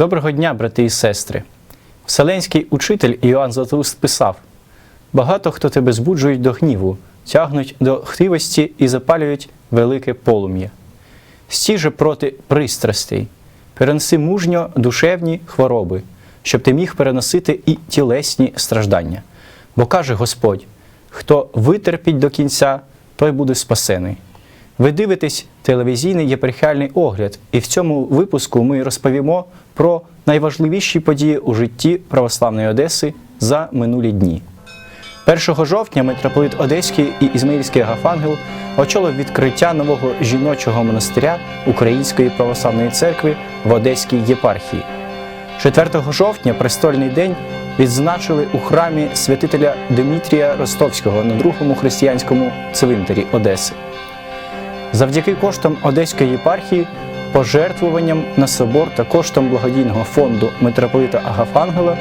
Доброго дня, брати і сестри. Вселенський учитель Іоанн Златоуст писав: багато хто тебе збуджують до гніву, тягнуть до хтивості і запалюють велике полум'я. Стіже проти пристрастей, перенеси мужньо душевні хвороби, щоб ти міг переносити і тілесні страждання. Бо каже Господь: хто витерпіть до кінця, той буде спасений. Ви дивитесь телевізійний єпархіальний огляд, і в цьому випуску ми розповімо про найважливіші події у житті православної Одеси за минулі дні. 1 жовтня митрополит Одеський і Ізмаїльський Агафангел очолив відкриття нового жіночого монастиря Української православної церкви в Одеській єпархії. 4 жовтня престольний день відзначили у храмі святителя Димітрія Ростовського на другому християнському цвинтарі Одеси. Завдяки коштам Одеської єпархії, пожертвуванням на собор та коштам благодійного фонду митрополита Агафангела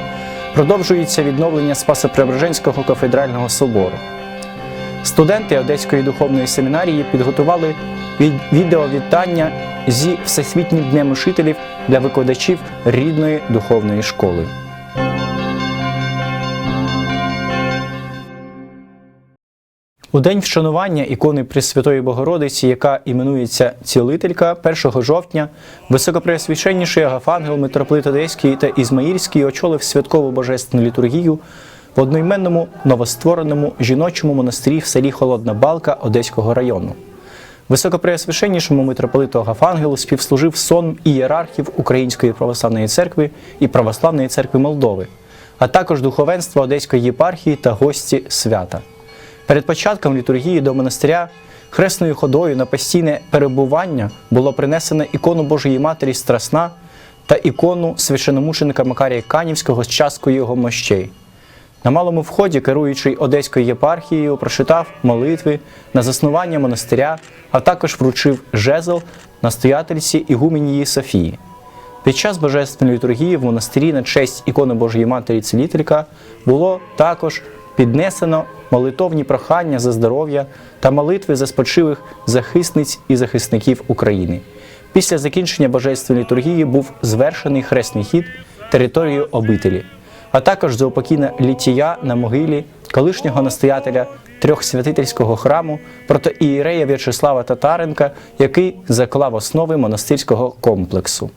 продовжується відновлення Спасо-Преображенського кафедрального собору. Студенти Одеської духовної семінарії підготували від- відеовітання зі Всесвітнім днем учителів для викладачів рідної духовної школи. У день вшанування ікони Пресвятої Богородиці, яка іменується Цілителька, 1 жовтня, високопреосвященніший Агафангел, митрополит Одеський та Ізмаїльський очолив святкову божественну літургію в одноіменному новоствореному жіночому монастирі в селі Холодна Балка Одеського району. Високопреосвященнішому митрополиту Агафангелу співслужив сон ієрархів Української православної церкви і Православної церкви Молдови, а також духовенство Одеської єпархії та гості свята. Перед початком літургії до монастиря хресною ходою на постійне перебування було принесено ікону Божої Матері Страсна та ікону священомученика Макарія Канівського з часткою його мощей. На малому вході, керуючий Одеською єпархією, прочитав молитви на заснування монастиря, а також вручив жезл настоятельці Ігуменії Софії. Під час божественної літургії в монастирі на честь ікони Божої Матері Цілителька було також піднесено молитовні прохання за здоров'я та молитви за спочилих захисниць і захисників України. Після закінчення божественної літургії був звершений хресний хід територією обителі, а також заупокійна літія на могилі колишнього настоятеля трьохсвятительського храму протоієрея В'ячеслава Татаренка, який заклав основи монастирського комплексу.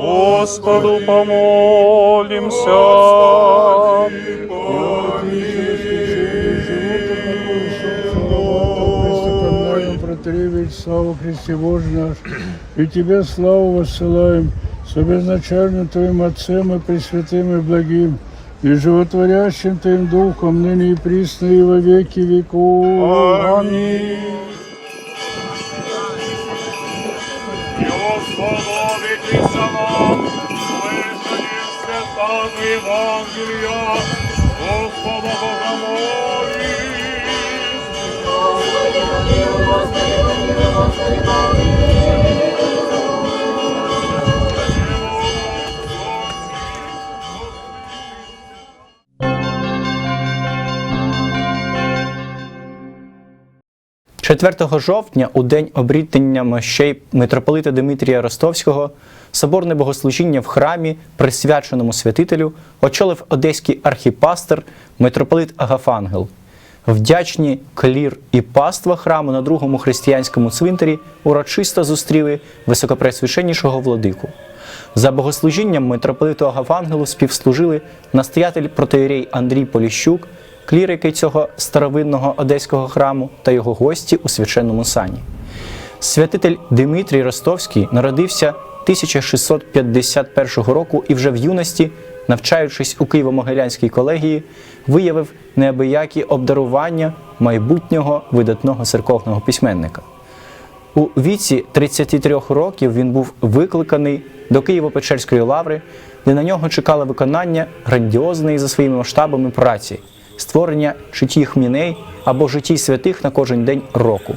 Господу помолимся. Славу Христе Боже наш, и Тебе славу воссылаем, с обезначальным Твоим Отцем и Пресвятым и Благим, и животворящим Твоим Духом, ныне и присно и во веки веков. Аминь. Святого Евангелия, Господа Бога молим. – 4 жовтня, у день обрітення мощей митрополита Димитрія Ростовського, соборне богослужіння в храмі, присвяченому святителю, очолив одеський архіпастер митрополит Агафангел. Вдячні клір і паства храму на другому християнському цвинтарі урочисто зустріли високопресвященнішого владику. За богослужінням митрополиту Агафангелу співслужили настоятель протеєрей Андрій Поліщук, клірики цього старовинного одеського храму та його гості у священному сані. Святитель Димитрій Ростовський народився 1651 року і вже в юності, навчаючись у Києво-Могилянській колегії, виявив неабиякі обдарування майбутнього видатного церковного письменника. У віці 33 років він був викликаний до Києво-Печерської лаври, де на нього чекало виконання грандіозної за своїми масштабами праці створення житті хміней або житті святих на кожен день року.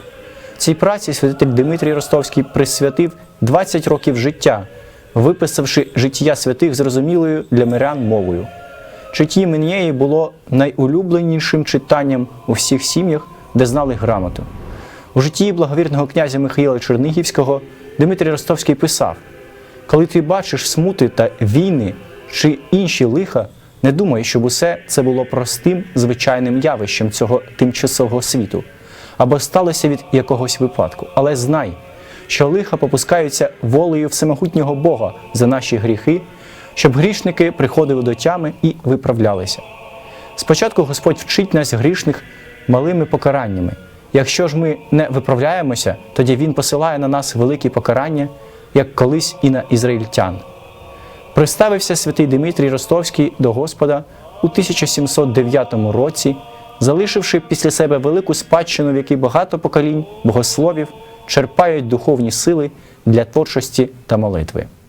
Цій праці святитель Дмитрій Ростовський присвятив 20 років життя, виписавши життя святих зрозумілою для мирян мовою. Читті Менєї було найулюбленішим читанням у всіх сім'ях, де знали грамоту. У житті благовірного князя Михаїла Чернигівського Дмитрій Ростовський писав: Коли ти бачиш смути та війни чи інші лиха, не думай, щоб усе це було простим звичайним явищем цього тимчасового світу або сталося від якогось випадку. Але знай, що лиха попускаються волею всемогутнього Бога за наші гріхи, щоб грішники приходили до тями і виправлялися. Спочатку Господь вчить нас грішних малими покараннями. Якщо ж ми не виправляємося, тоді Він посилає на нас великі покарання, як колись і на ізраїльтян. Приставився святий Димитрій Ростовський до Господа у 1709 році, залишивши після себе велику спадщину, в якій багато поколінь богословів черпають духовні сили для творчості та молитви. –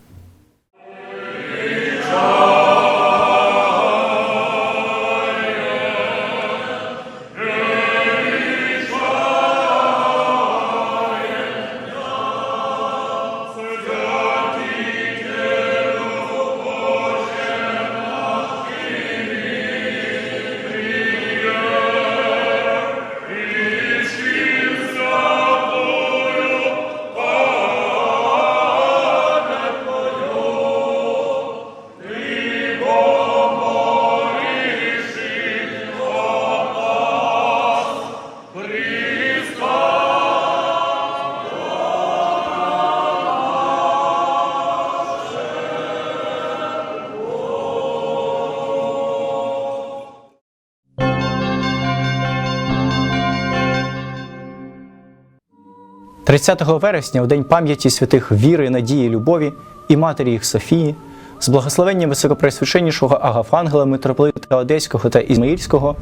30 вересня, у день пам'яті святих віри, надії, любові і матері їх Софії, з благословенням високопресвященнішого Агафангела, митрополита Одеського та Ізмаїльського,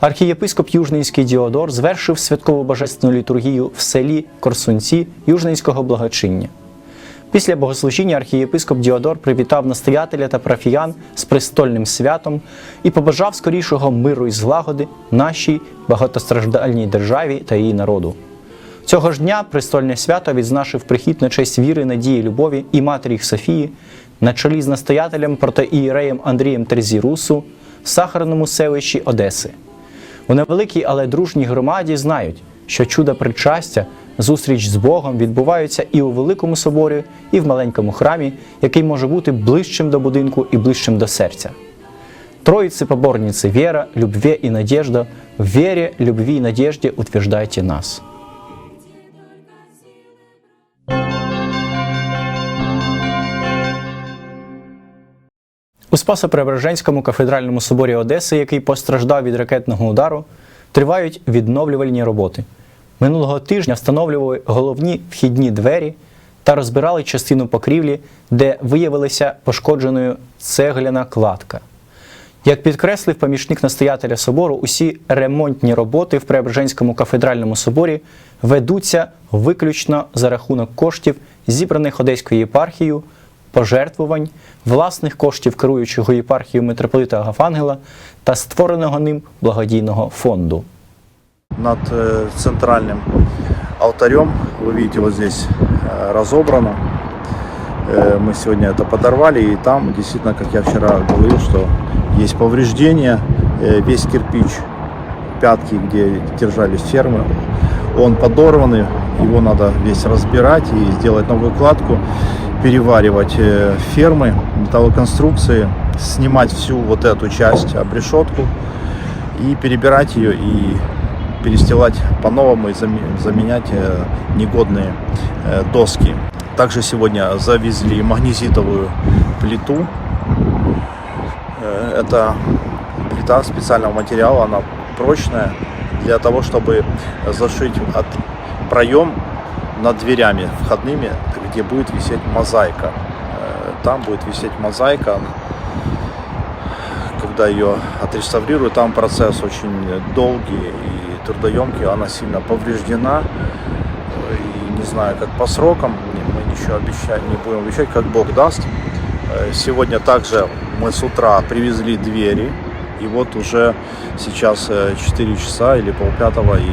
архієпископ Южненський Діодор звершив святкову божественну літургію в селі Корсунці Южненського благочиння. Після богослужіння архієпископ Діодор привітав настоятеля та парафіян з престольним святом і побажав скорішого миру і злагоди нашій багатостраждальній державі та її народу. Цього ж дня престольне свято відзначив прихід на честь віри, надії, любові і матері Софії на чолі з настоятелем протоієреєм Андрієм Терзірусу в сахарному селищі Одеси. У невеликій, але дружній громаді знають, що чуда причастя, зустріч з Богом відбуваються і у великому соборі, і в маленькому храмі, який може бути ближчим до будинку і ближчим до серця. Троицы поборницы вера, любве и надежда, в вере, любви и надежде утверждайте нас. У Спасо-Преображенському кафедральному соборі Одеси, який постраждав від ракетного удару, тривають відновлювальні роботи. Минулого тижня встановлювали головні вхідні двері та розбирали частину покрівлі, де виявилася пошкодженою цегляна кладка. Як підкреслив помічник настоятеля собору, усі ремонтні роботи в Преображенському кафедральному соборі ведуться виключно за рахунок коштів, зібраних Одеською єпархією, пожертвувань, власних коштів керуючого єпархією митрополита Агафангела та створеного ним благодійного фонду. над э, центральным алтарем. Вы видите, вот здесь э, разобрано. Э, Мы сегодня это подорвали, и там действительно, как я вчера говорил, что есть повреждения. Э, Весь кирпич, пятки, где держались фермы, он подорванный. Его надо весь разбирать и сделать новую кладку, Переваривать э, фермы, металлоконструкции, снимать всю вот эту часть, обрешетку и перебирать ее и перестилать по-новому и заме- заменять э, негодные э, доски. Также сегодня завезли магнезитовую плиту. Это плита специального материала, она прочная для того, чтобы зашить от проем над дверями входными, где будет висеть мозаика. Э, Там будет висеть мозаика, когда ее отреставрируют, там процесс очень долгий и трудоемкий, она сильно повреждена. Э, И не знаю, как по срокам, мы ничего обещать не будем обещать, как Бог даст. Э, Сегодня также мы с утра привезли двери, и вот уже сейчас э, 4 часа или полпятого, и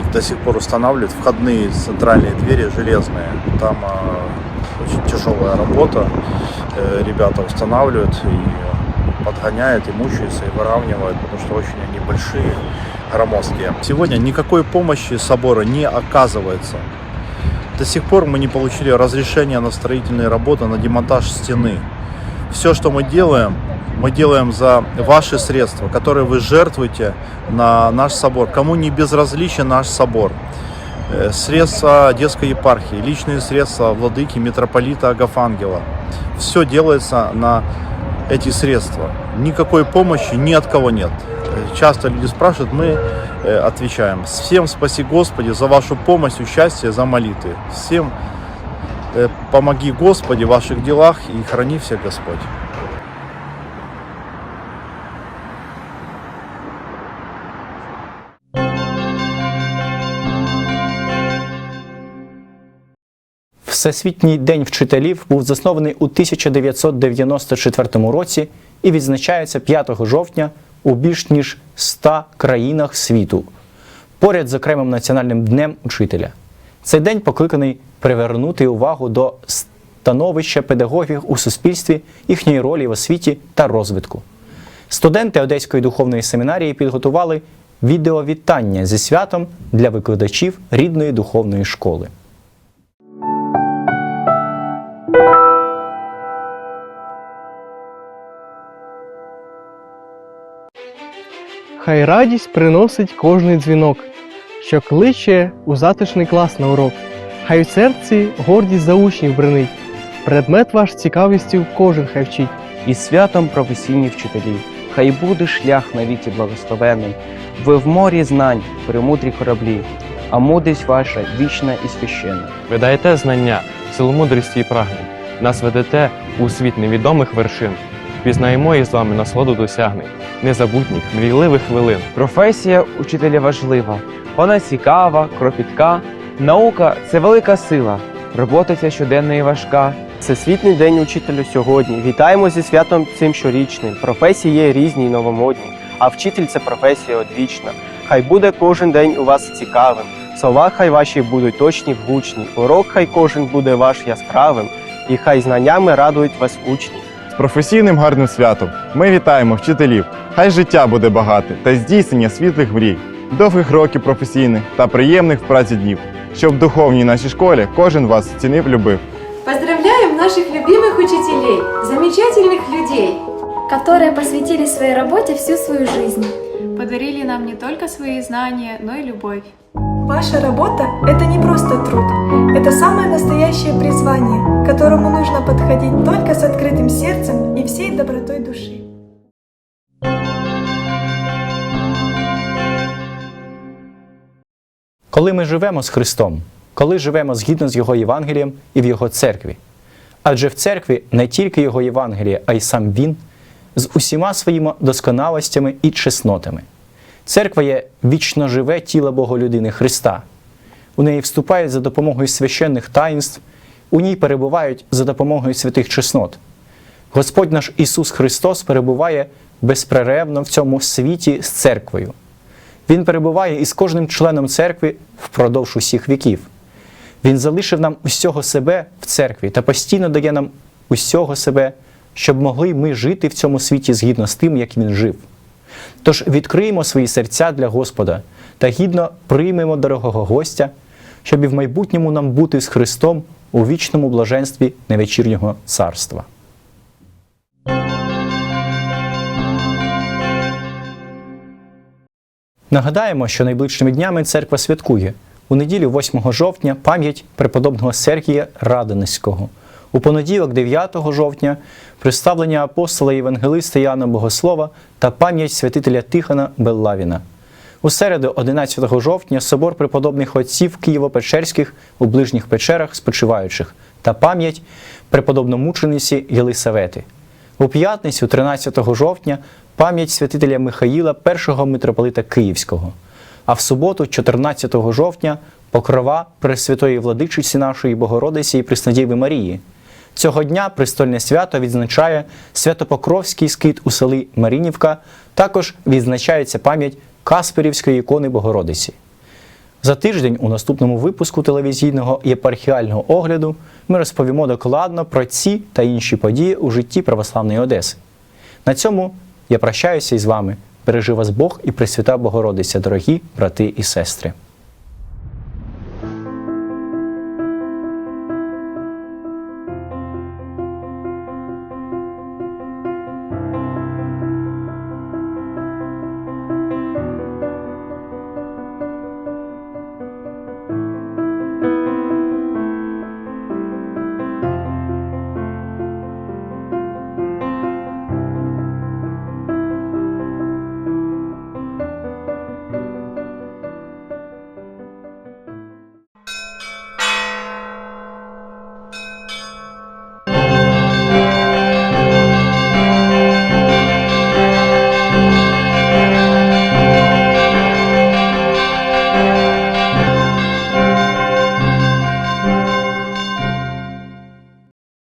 их до сих пор устанавливают входные центральные двери железные. Там э, очень тяжелая работа, Э, ребята устанавливают и подгоняют, и мучаются, и выравнивают, потому что очень они большие, громоздкие. Сегодня никакой помощи собора не оказывается. До сих пор мы не получили разрешения на строительные работы, на демонтаж стены. Все, что мы делаем, мы делаем за ваши средства, которые вы жертвуете на наш собор. Кому не безразличен наш собор. Э, Средства детской епархии, личные средства владыки митрополита Агафангела. Все делается на эти средства. Никакой помощи ни от кого нет. Э, Часто люди спрашивают, мы э, отвечаем. Всем спаси Господи за вашу помощь, участие, за молитвы. Всем помоги Господи в ваших делах и храни всех Господь. Всесвітній день вчителів був заснований у 1994 році і відзначається 5 жовтня у більш ніж 100 країнах світу, поряд з окремим національним днем учителя. Цей день покликаний привернути увагу до становища педагогів у суспільстві, їхньої ролі в освіті та розвитку. Студенти Одеської духовної семінарії підготували відеовітання зі святом для викладачів рідної духовної школи. Хай радість приносить кожний дзвінок, що кличе у затишний клас на урок. Хай у серці гордість за учнів бренить, предмет ваш цікавістю кожен хай вчить. і святом професійні вчителі. Хай буде шлях навіки благословенним. Ви в морі знань, премудрі кораблі, а мудрість ваша вічна і священна. Ви даєте знання, силу мудрості і прагнень. Нас ведете у світ невідомих вершин. Пізнаємо із вами насолоду досягнень, незабутніх, мрійливих хвилин. Професія учителя важлива, вона цікава, кропітка. Наука це велика сила, робота ця щоденна і важка. Всесвітній день учителю сьогодні. Вітаємо зі святом цим щорічним. Професії є різні й новомодні, а вчитель це професія одвічна. Хай буде кожен день у вас цікавим. Слова хай ваші будуть точні, влучні. Урок хай кожен буде ваш яскравим, і хай знаннями радують вас учні. З професійним гарним святом ми вітаємо вчителів. Хай життя буде багате та здійснення світлих мрій, довгих років професійних та приємних в праці днів, щоб в духовній нашій школі кожен вас цінив, любив. Поздравляем наших любимых учителей, замечательных людей. которые посвятили своей работе всю свою жизнь. Подарили нам не только свои знания, но и любовь. Ваша работа – это не просто труд, это самое настоящее призвание, к которому нужно подходить только с открытым сердцем и всей добротой души. Коли ми живемо з Христом, коли живемо згідно з Його Євангелієм і в Його церкві. Адже в церкві не тільки Його Євангеліє, а й сам Він з усіма своїми досконалостями і чеснотами. Церква є вічно живе тіло Боголюдини Христа. У неї вступають за допомогою священних таїнств, у ній перебувають за допомогою святих чеснот. Господь наш Ісус Христос перебуває безперервно в цьому світі з церквою. Він перебуває із кожним членом церкви впродовж усіх віків. Він залишив нам усього себе в церкві та постійно дає нам усього себе, щоб могли ми жити в цьому світі згідно з тим, як він жив. Тож відкриємо свої серця для Господа та гідно приймемо дорогого гостя, щоб і в майбутньому нам бути з Христом у вічному блаженстві невечірнього царства. Нагадаємо, що найближчими днями церква святкує у неділю 8 жовтня пам'ять преподобного Сергія Радонецького. У понеділок, 9 жовтня, представлення апостола Євангелиста Яна Богослова та пам'ять святителя Тихона Беллавіна. У середу, 11 жовтня, собор преподобних отців Києво-Печерських у ближніх печерах спочиваючих та пам'ять преподобномучениці Єлисавети. У п'ятницю, 13 жовтня, пам'ять святителя Михаїла, першого митрополита Київського. А в суботу, 14 жовтня, покрова Пресвятої владичиці нашої Богородиці і Преснодіви Марії. Цього дня престольне свято відзначає Святопокровський скит у селі Марінівка. Також відзначається пам'ять Касперівської ікони Богородиці. За тиждень у наступному випуску телевізійного єпархіального огляду ми розповімо докладно про ці та інші події у житті православної Одеси. На цьому я прощаюся із вами. Бережи вас Бог і Пресвята Богородиця, дорогі брати і сестри.